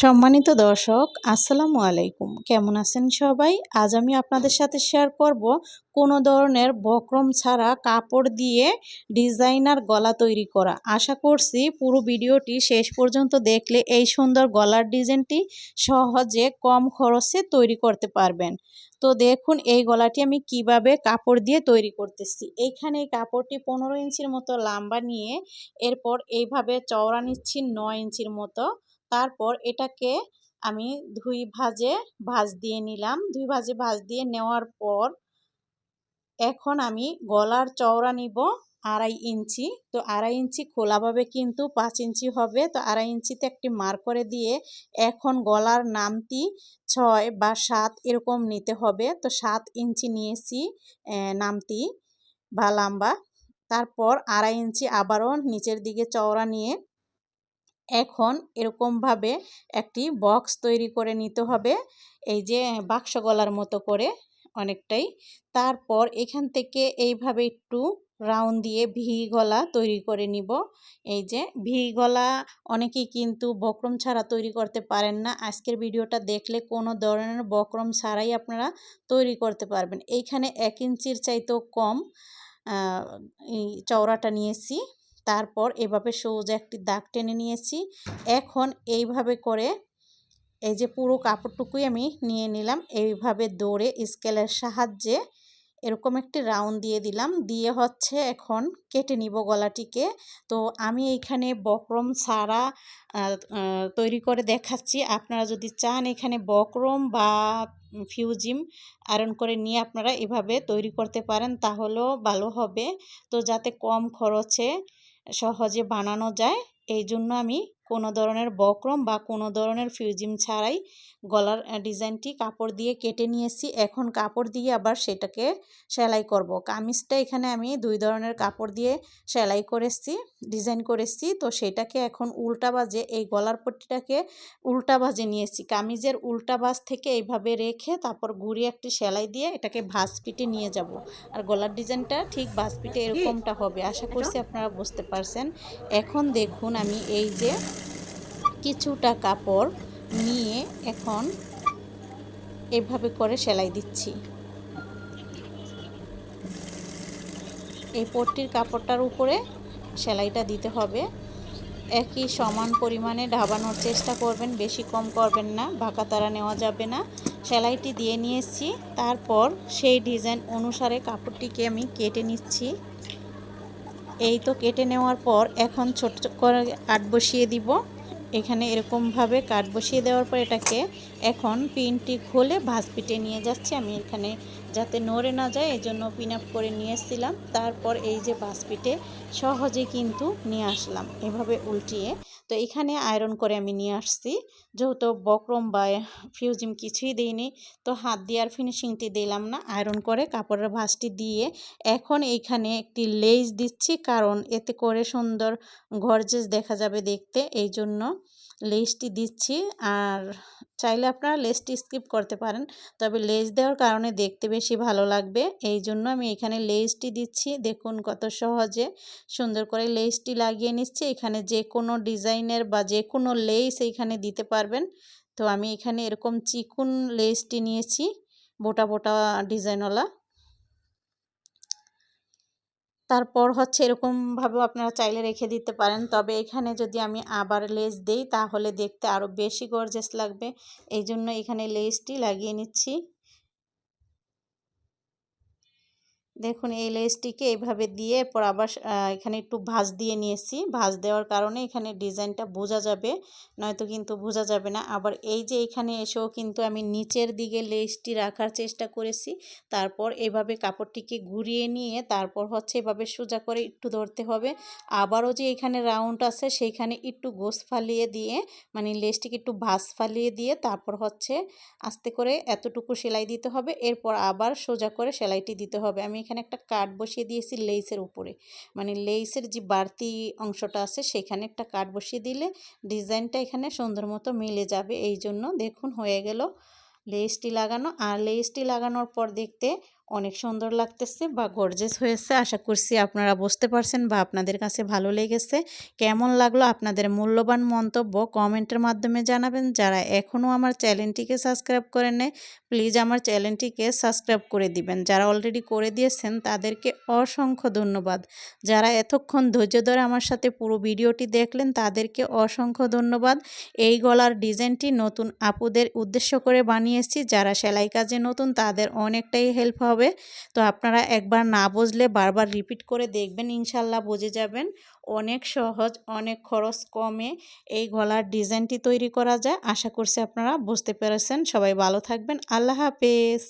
সম্মানিত দর্শক, আসসালামু আলাইকুম। কেমন আছেন সবাই? আজ আমি আপনাদের সাথে শেয়ার করব কোনো ধরনের বক্রম ছাড়া কাপড় দিয়ে ডিজাইনার গলা তৈরি করা। আশা করছি পুরো ভিডিওটি শেষ পর্যন্ত দেখলে এই সুন্দর গলার ডিজাইনটি সহজে কম খরচে তৈরি করতে পারবেন। তো দেখুন, এই গলাটি আমি কীভাবে কাপড় দিয়ে তৈরি করতেছি। এইখানে এই কাপড়টি পনেরো ইঞ্চির মতো লম্বা নিয়ে এরপর এইভাবে চওড়া নিচ্ছি নয় ইঞ্চির মতো। তারপর এটাকে আমি ধুই ভাজে ভাজ দিয়ে নিলাম। ধুই ভাজে ভাজ দিয়ে নেওয়ার পর এখন আমি গলার চওড়া নিব আড়াই ইঞ্চি। তো আড়াই ইঞ্চি খোলাভাবে কিন্তু পাঁচ ইঞ্চি হবে। তো আড়াই ইঞ্চিতে একটি মার করে দিয়ে এখন গলার নামটি ছয় বা সাত এরকম নিতে হবে। তো সাত ইঞ্চি নিয়েছি নামটি বা লম্বা। তারপর আড়াই ইঞ্চি আবারও নিচের দিকে চওড়া নিয়ে এখন এরকমভাবে একটি বক্স তৈরি করে নিতে হবে। এই যে বাক্স গলার মতো করে অনেকটাই। তারপর এখান থেকে এইভাবে একটু রাউন্ড দিয়ে ভি গলা তৈরি করে নিব। এই যে ভি গলা অনেকেই কিন্তু বক্রম ছাড়া তৈরি করতে পারেন না। আজকের ভিডিওটা দেখলে কোনো ধরনের বক্রম ছাড়াই আপনারা তৈরি করতে পারবেন। এইখানে এক ইঞ্চির চাইতেও কম এই চওড়াটা নিয়েছি। তারপর এভাবে সোজা একটি দাগ টেনে নিয়েছি। এখন এইভাবে করে এই যে পুরো কাপড়টুকুই আমি নিয়ে নিলাম। এইভাবে দৌড়ে স্কেলের সাহায্যে এরকম একটি রাউন্ড দিয়ে দিলাম। দিয়ে হচ্ছে এখন কেটে নিব গলাটিকে। তো আমি এইখানে বক্রম ছাড়া তৈরি করে দেখাচ্ছি। আপনারা যদি চান এখানে বক্রম বা ফিউজিম আয়রন করে নিয়ে আপনারা এভাবে তৈরি করতে পারেন, তাহলেও ভালো হবে। তো যাতে কম খরচে সহজে বানানো যায়। এই জন্য আমি কোনো ধরনের বক্রম বা কোনো ধরনের ফিউজিম ছাড়াই গলার ডিজাইনটি কাপড় দিয়ে কেটে নিয়েছি এখন কাপড় দিয়ে আবার সেটাকে সেলাই করব। কামিজটা এখানে আমি দুই ধরনের কাপড় দিয়ে সেলাই করেছি ডিজাইন করেছি তো সেটাকে এখন উল্টা বাজে এই গলার পট্টিটাকে উল্টা বাজে নিয়েছি কামিজের উল্টা বাজ থেকে এইভাবে রেখে তারপর ঘুরিয়ে একটি সেলাই দিয়ে এটাকে ভাঁজ পিটে নিয়ে যাব। আর গলার ডিজাইনটা ঠিক ভাঁজ পিটে এরকমটা হবে। আশা করছি আপনারা বুঝতে পারছেন। এখন দেখুন আমি এই যে কিছুটা কাপড় নিয়ে এখন এভাবে করে সেলাই দিচ্ছি। এই পট্টির কাপড়টার উপরে সেলাইটা দিতে হবে। একই সমান পরিমাণে ঢাবানোর চেষ্টা করবেন, বেশি কম করবেন না, বাঁকা তারা নেওয়া যাবে না। সেলাইটি দিয়ে নিয়েছি, তারপর সেই ডিজাইন অনুসারে কাপড়টিকে আমি কেটে নিচ্ছি। এই তো কেটে নেওয়ার পর এখন ছোট করে আট বসিয়ে দিব। এখানে এরকমভাবে কাঠ বসিয়ে দেওয়ার পর এটাকে এখন পিনটি খুলে ভাজ পিটে নিয়ে যাচ্ছি। আমি এখানে যাতে নড়ে না যায় এই জন্য পিন আপ করে নিয়ে এসেছিলাম। তারপর এই যে ভাজ পিটে সহজে কিন্তু নিয়ে আসলাম। এভাবে উল্টিয়ে তো এখানে আয়রন করে আমি নিয়ে আসছি। যেহেতু বক্রম বা ফিউজিম কিছুই দিইনি, তো হাত দিয়ে আর ফিনিশিংটি দিলাম না। আয়রন করে কাপড়ের ভাঁজটি দিয়ে এখন এইখানে একটি লেজ দিচ্ছি, কারণ এতে করে সুন্দর গর্জেস দেখা যাবে দেখতে। এই জন্য লেসটি দিচ্ছি। আর চাইলে আপনারা লেসটি স্কিপ করতে পারেন। তবে লেস দেওয়ার কারণে দেখতে বেশি ভালো লাগবে। এই জন্য আমি এখানে লেসটি দিচ্ছি। দেখুন কত সহজে সুন্দর করে লেসটি লাগিয়ে নিচ্ছি। এখানে যে কোনো ডিজাইনের বা যে কোনো লেস এইখানে দিতে পারবেন। তো আমি এখানে এরকম চিকুন লেসটি নিয়েছি। বোটা বোটা ডিজাইনওয়ালা তারপর হচ্ছে এরকমভাবেও আপনারা চাইলে রেখে দিতে পারেন। তবে এখানে যদি আমি আবার লেস দেই, তাহলে দেখতে আরও বেশি গর্জেস লাগবে। এই জন্য এখানে লেসটি লাগিয়ে নিচ্ছি। দেখুন, এই লেসটিকে এইভাবে দিয়ে এরপর আবার এখানে একটু ভাঁজ দিয়ে নিয়েছি। ভাঁজ দেওয়ার কারণে এখানে ডিজাইনটা বোঝা যাবে, নয়তো কিন্তু বোঝা যাবে না। আবার এই যে এখানে এসেও কিন্তু আমি নিচের দিকে লেসটি রাখার চেষ্টা করেছি। তারপর এভাবে কাপড়টিকে ঘুরিয়ে নিয়ে তারপর হচ্ছে এভাবে সোজা করে একটু ধরতে হবে। আবারও যে এখানে রাউন্ড আছে, সেইখানে একটু গোস ফালিয়ে দিয়ে মানে লেসটিকে একটু ভাঁজ ফালিয়ে দিয়ে তারপর হচ্ছে আস্তে করে এতটুকু সেলাই দিতে হবে। এরপর আবার সোজা করে সেলাইটি দিতে হবে। আমি একটা কাঠ বসিয়ে দিয়েছি লেইসের উপরে। মানে লেইসের যে বাড়তি অংশটা আছে, সেখানে একটা কাঠ বসিয়ে দিলে ডিজাইনটা এখানে সুন্দর মতো মিলে যাবে। এই জন্য দেখুন হয়ে গেল লেসটি লাগানো। আর লেসটি লাগানোর পর দেখতে অনেক সুন্দর লাগতেছে বা গর্জেস হয়েছে। আশা করছি আপনারা বুঝতে পারছেন বা আপনাদের কাছে ভালো লেগেছে। কেমন লাগল আপনাদের মূল্যবান মন্তব্য কমেন্টের মাধ্যমে জানাবেন। যারা এখনও আমার চ্যানেলটিকে সাবস্ক্রাইব করেন প্লিজ আমার চ্যানেলটিকে সাবস্ক্রাইব করে দিবেন। যারা অলরেডি করে দিয়েছেন, তাদেরকে অসংখ্য ধন্যবাদ। যারা এতক্ষণ ধৈর্য ধরে আমার সাথে পুরো ভিডিওটি দেখলেন, তাদেরকে অসংখ্য ধন্যবাদ। এই গলার ডিজাইনটি নতুন আপুদের উদ্দেশ্য করে বানিয়েছি। যারা সেলাই কাজে নতুন, তাদের অনেকটাই হেল্প হবে। তো আপনারা একবার না বুঝলে বারবার রিপিট করে দেখবেন, ইনশাল্লাহ বুঝে যাবেন। অনেক সহজ, অনেক খরচ কমে এই গলার ডিজাইনটি তৈরি করা যায়। আশা করছি আপনারা বুঝতে পেরেছেন। সবাই ভালো থাকবেন। আল্লাহ হাফেজ।